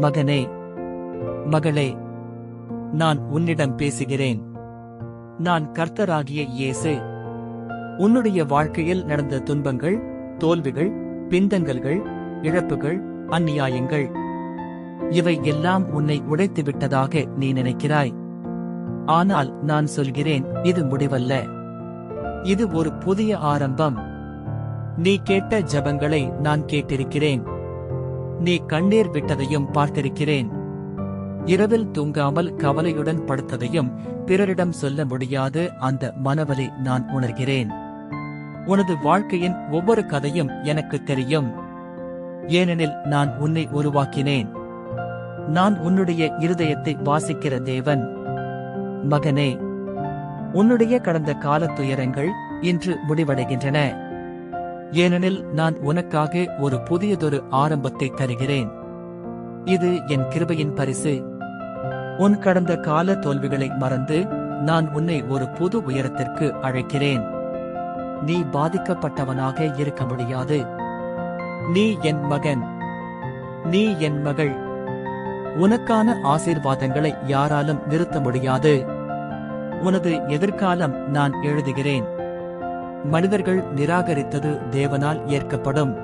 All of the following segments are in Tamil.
மகனே மகளே நான் உன்னிடம் பேசுகிறேன். நான் கர்த்தராகிய இயேசு. உன்னுடைய வாழ்க்கையில் நடந்த துன்பங்கள் தோல்விகள் பிந்தங்கல்கள் இழப்புகள் அந்நியாயங்கள் இவை எல்லாம் உன்னை உடைத்து விட்டதாக நீ நினைக்கிறாய். ஆனால் நான் சொல்கிறேன் இது முடிவல்ல. இது ஒரு புதிய ஆரம்பம். நீ கேட்ட ஜபங்களை நான் கேட்டிருக்கிறேன். நீ கண்ணீர் விட்டதையும் பார்த்திருக்கிறேன். இரவில் தூங்காமல் கவலையுடன் படுத்ததையும் பிறரிடம் சொல்ல முடியாத அந்த மனவலி நான் உணர்கிறேன். உனது வாழ்க்கையின் ஒவ்வொரு கதையும் எனக்கு தெரியும். ஏனெனில் நான் உன்னை உருவாக்கினேன். நான் உன்னுடைய இருதயத்தை வாசிக்கிற தேவன். மகனே உன்னுடைய கடந்த கால துயரங்கள் இன்று முடிவடைகின்றன. ஏனெனில் நான் உனக்காக ஒரு புதியதொரு ஆரம்பத்தை தருகிறேன். இது என் கிருபையின் பரிசு. உன் கடந்த கால தோல்விகளை மறந்து நான் உன்னை ஒரு புது உயரத்திற்கு அழைக்கிறேன். நீ பாதிக்கப்பட்டவனாக இருக்க முடியாது. நீ என் மகன். நீ என் மகள். உனக்கான ஆசீர்வாதங்களை யாராலும் நிறுத்த முடியாது. உனது எதிர்காலம் நான் எழுதுகிறேன். மனிதர்கள் நிராகரித்தது தேவனால் ஏற்கப்படும்.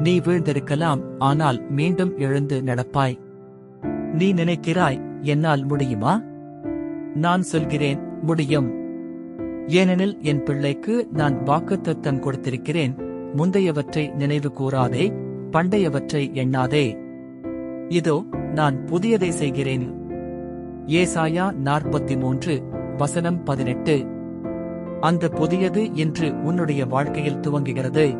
நீ வீழ்ந்திருக்கலாம் ஆனால் மீண்டும் எழுந்து நடப்பாய். நீ நினைக்கிறாய் என்னால் முடியுமா? நான் சொல்கிறேன் முடியும். ஏனெனில் என் பிள்ளைக்கு நான் வாக்குத்தத்தம் கொடுத்திருக்கிறேன் முந்தையவற்றை நினைவு கூறாதே பண்டையவற்றை எண்ணாதே. இதோ நான் புதியதை செய்கிறேன். ஏசாயா நாற்பத்தி மூன்று வசனம் பதினெட்டு. அந்த புதியது இன்று உன்னுடைய வாழ்க்கையில் துவங்குகிறது.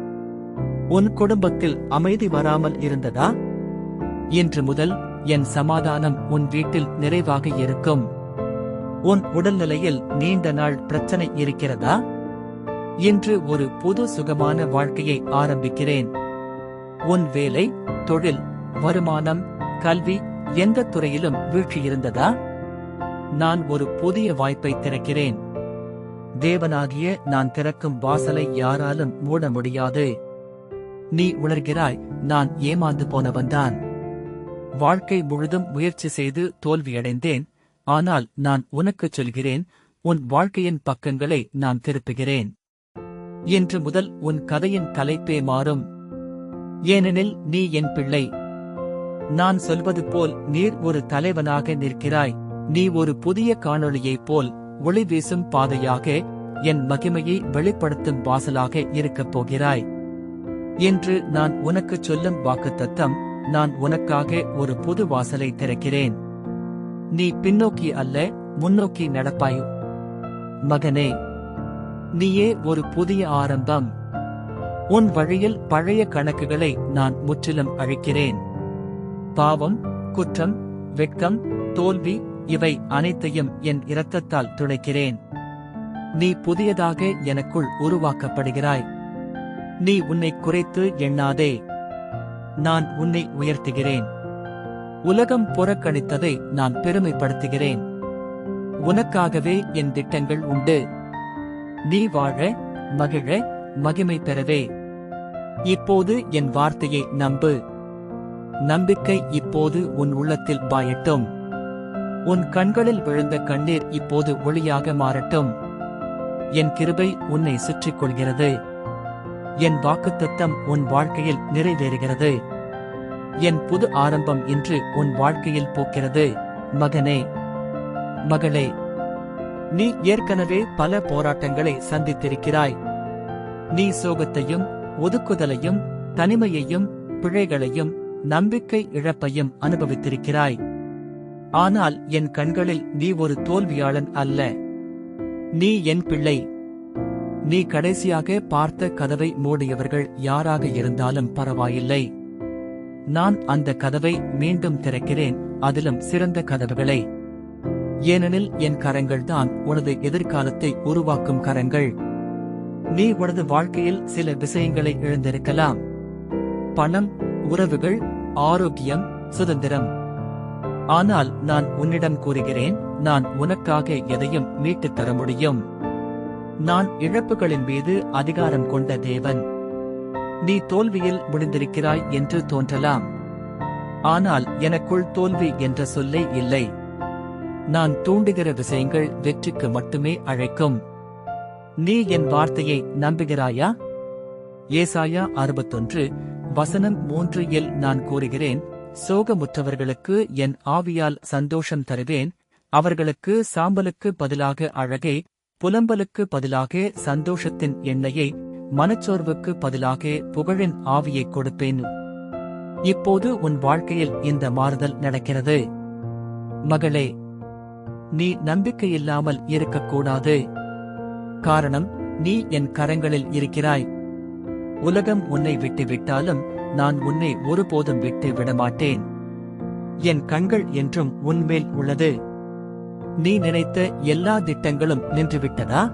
உன் குடும்பத்தில் அமைதி வராமல் இருந்ததா? இன்று முதல் என் சமாதானம் உன் வீட்டில் நிறைவாக இருக்கும். உன் உடல்நிலையில் நீண்ட நாள் பிரச்சனை இருக்கிறதா? இன்று ஒரு புது சுகமான வாழ்க்கையை ஆரம்பிக்கிறேன். உன் வேலை தொழில் வருமானம் கல்வி எந்த துறையிலும் வீழ்ச்சியிருந்ததா? நான் ஒரு புதிய வாய்ப்பை திறக்கிறேன். தேவனாகிய நான் திறக்கும் வாசலை யாராலும் மூட முடியாது. நீ உணர்கிறாய் நான் ஏமாந்து போனவன்தான். வாழ்க்கை முழுதும் முயற்சி செய்து தோல்வியடைந்தேன். ஆனால் நான் உனக்குச் சொல்கிறேன் உன் வாழ்க்கையின் பக்கங்களை நான் திருப்புகிறேன். இன்று முதல் உன் கதையின் தலைப்பே மாறும். ஏனெனில் நீ என் பிள்ளை. நான் சொல்வது போல் நீர் ஒரு தலைவனாக நிற்கிறாய். நீ ஒரு புதிய காணொளியைப் போல் ஒளி வீசும் பாதையாக என் மகிமையை வெளிப்படுத்தும் வாசலாக இருக்கப் போகிறாய். என்று நான் உனக்குச் சொல்லும் வாக்குத்தத்தம் நான் உனக்காக ஒரு புது வாசலை திறக்கிறேன். நீ பின்னோக்கி அல்ல முன்னோக்கி நடப்பாய். மகனே நீயே ஒரு புதிய ஆரம்பம். உன் வழியில் பழைய கணக்குகளை நான் முற்றிலும் அழிக்கிறேன். பாவம் குற்றம் வெட்கம் தோல்வி இவை அனைத்தையும் என் இரத்தத்தால் துளைக்கிறேன். நீ புதியதாக எனக்குள் உருவாக்கப்படுகிறாய். நீ உன்னை குறைத்து எண்ணாதே. நான் உன்னை உயர்த்துகிறேன். உலகம் புறக்கணித்ததை நான் பெருமைப்படுத்துகிறேன். உனக்காகவே என் திட்டங்கள் உண்டு. நீ வாழ மகிழ மகிமை பெறவே. இப்போது என் வார்த்தையை நம்பு. நம்பிக்கை இப்போது உன் உள்ளத்தில் பாயட்டும். உன் கண்களில் விழுந்த கண்ணீர் இப்போது ஒளியாக மாறட்டும். என் கிருபை உன்னை சுற்றிக் கொள்கிறது என் வாக்குத்தத்தம் உன் வாழ்க்கையில் நிறைவேறுகிறது. என் புது ஆரம்பம் இன்று உன் வாழ்க்கையில் போக்கிறது. மகனே மகளே நீ ஏற்கனவே பல போராட்டங்களை சந்தித்திருக்கிறாய். நீ சோகத்தையும் ஒதுக்குதலையும் தனிமையையும் பிழைகளையும் நம்பிக்கை இழப்பையும் அனுபவித்திருக்கிறாய். ஆனால் என் கண்களில் நீ ஒரு தோல்வியாளன் அல்ல. நீ என் பிள்ளை. நீ கடைசியாக பார்த்த கதவை மூடியவர்கள் யாராக இருந்தாலும் பரவாயில்லை. நான் அந்த கதவை மீண்டும் திறக்கிறேன் அதிலும் சிறந்த கதவுகளை. ஏனெனில் என் கரங்கள்தான் உனது எதிர்காலத்தை உருவாக்கும் கரங்கள். நீ உனது வாழ்க்கையில் சில விஷயங்களை இழந்திருக்கலாம். பணம் உறவுகள் ஆரோக்கியம் சுதந்திரம். ஆனால் நான் உன்னிடம் கூறுகிறேன் நான் உனக்காக எதையும் மீட்டுத் தர முடியும். நான் இழப்புகளின் மீது அதிகாரம் கொண்ட தேவன். நீ தோல்வியில் முடிந்திருக்கிறாய் என்று தோன்றலாம். ஆனால் எனக்குள் தோல்வி என்ற சொல்லே இல்லை. நான் தூண்டுகிற விஷயங்கள் வெற்றிக்கு மட்டுமே அழைக்கும். நீ என் வார்த்தையை நம்புகிறாயா? ஏசாயா அறுபத்தொன்று வசனம் மூன்று இல் நான் கூறுகிறேன் சோகமுற்றவர்களுக்கு என் ஆவியால் சந்தோஷம் தருவேன். அவர்களுக்கு சாம்பலுக்கு பதிலாக அழகே புலம்பலுக்கு பதிலாக சந்தோஷத்தின் எண்ணெயை மனச்சோர்வுக்கு பதிலாக புகழின் ஆவியை கொடுப்பேன். இப்போது உன் வாழ்க்கையில் இந்த மாறுதல் நடக்கிறது. மகளே நீ நம்பிக்கையில்லாமல் இருக்கக்கூடாது. காரணம் நீ என் கரங்களில் இருக்கிறாய். உலகம் உன்னை விட்டு விட்டாலும் நான் உன்னை ஒருபோதும் விட்டு விடமாட்டேன். என் கண்கள் என்றும் உன்மேல் உள்ளது. நீ நினைத்த எல்லா திட்டங்களும் நின்றுவிட்டதா?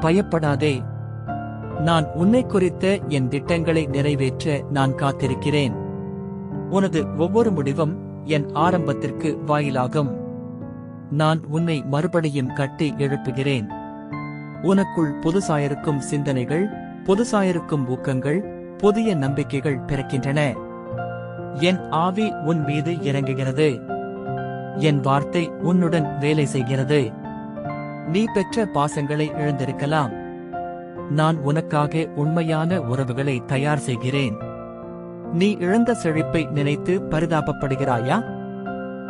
பயப்படாதே. நான் உன்னை குறித்த என் திட்டங்களை நிறைவேற்ற நான் காத்திருக்கிறேன். உனது ஒவ்வொரு முடிவும் என் ஆரம்பத்திற்கு வாயிலாகும். நான் உன்னை மறுபடியும் கட்டி எழுப்புகிறேன். உனக்குள் புதுசாயிருக்கும் சிந்தனைகள் புதுசாயிருக்கும் ஊக்கங்கள் புதிய நம்பிக்கைகள் பிறக்கின்றன. என் ஆவி உன் மீது இறங்குகிறது. என் வார்த்தை உன்னுடன் வேலை செய்கிறது. நீ பெற்ற பாசங்களை இழந்திருக்கலாம் நான் உனக்காக உண்மையான உறவுகளை தயார் செய்கிறேன். நீ இழந்த செழிப்பை நினைத்து பரிதாபப்படுகிறாயா?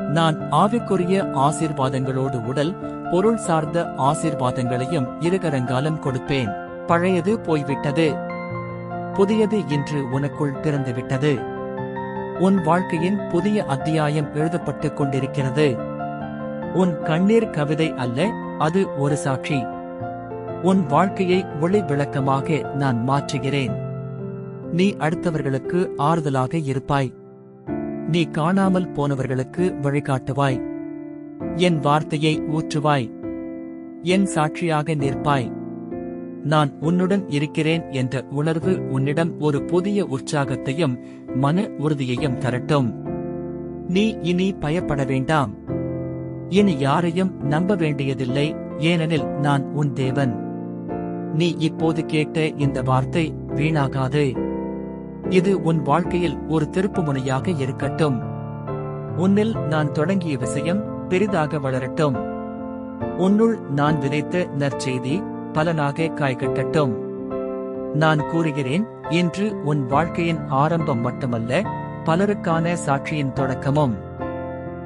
நான் ஆவிக்குரிய ஆசீர்வாதங்களோடு உடல் பொருள் சார்ந்த ஆசீர்வாதங்களையும் இருகரங்காலம் கொடுப்பேன். பழையது போய்விட்டது. புதியது இன்று உனக்குள் பிறந்துவிட்டது உன் வாழ்க்கையின் புதிய அத்தியாயம் எழுதப்பட்டுக் கொண்டிருக்கிறது. உன் கண்ணீர் கவிதை அல்ல அது ஒரு சாட்சி. உன் வாழ்க்கையை ஒளி விளக்கமாக நான் மாற்றுகிறேன். நீ அடுத்தவர்களுக்கு ஆறுதலாக இருப்பாய். நீ காணாமல் போனவர்களுக்கு வழிகாட்டுவாய். என் வார்த்தையை ஊற்றுவாய். என் சாட்சியாக நிற்பாய். நான் உன்னுடன் இருக்கிறேன் என்ற உணர்வு உன்னிடம் ஒரு புதிய உற்சாகத்தையும் மன உறுதியையும் தரட்டும். நீ இனி பயப்பட வேண்டாம். இனி யாரையும் நம்ப வேண்டியதில்லை ஏனெனில் நான் உன் தேவன். நீ இப்போது கேட்ட இந்த வார்த்தை வீணாகாது. இது உன் வாழ்க்கையில் ஒரு திருப்புமுனையாக இருக்கட்டும். உன்னில் நான் தொடங்கிய விஷயம் பெரிதாக வளரட்டும். உன்னுள் நான் விதைத்த நற்செய்தி பலனாக காய்கட்டட்டும் நான் கூறுகிறேன் இன்று உன் வாழ்க்கையின் ஆரம்பம் மட்டுமல்ல பலருக்கான சாட்சியின் தொடக்கமும்.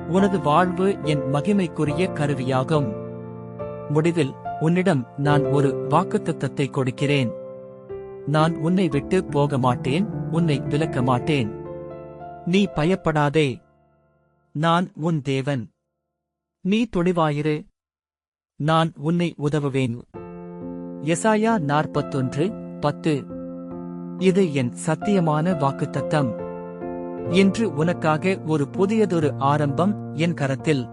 உனது வாழ்வு என் மகிமைக்குரிய கருவியாகும். முடிவில் உன்னிடம் நான் ஒரு வாக்குத்தத்தத்தை கொடுக்கிறேன். நான் உன்னை விட்டு போக மாட்டேன் உன்னை விலக்க மாட்டேன். நீ பயப்படாதே. நான் உன் தேவன். நீ துணிவாயிரு. நான் உன்னை உதவுவேன். எசாயா நாற்பத்தொன்று பத்து. இது என் சத்தியமான வாக்குத்தத்தம். இன்று உனக்காக ஒரு புதியதொரு ஆரம்பம் என் கரத்தில்.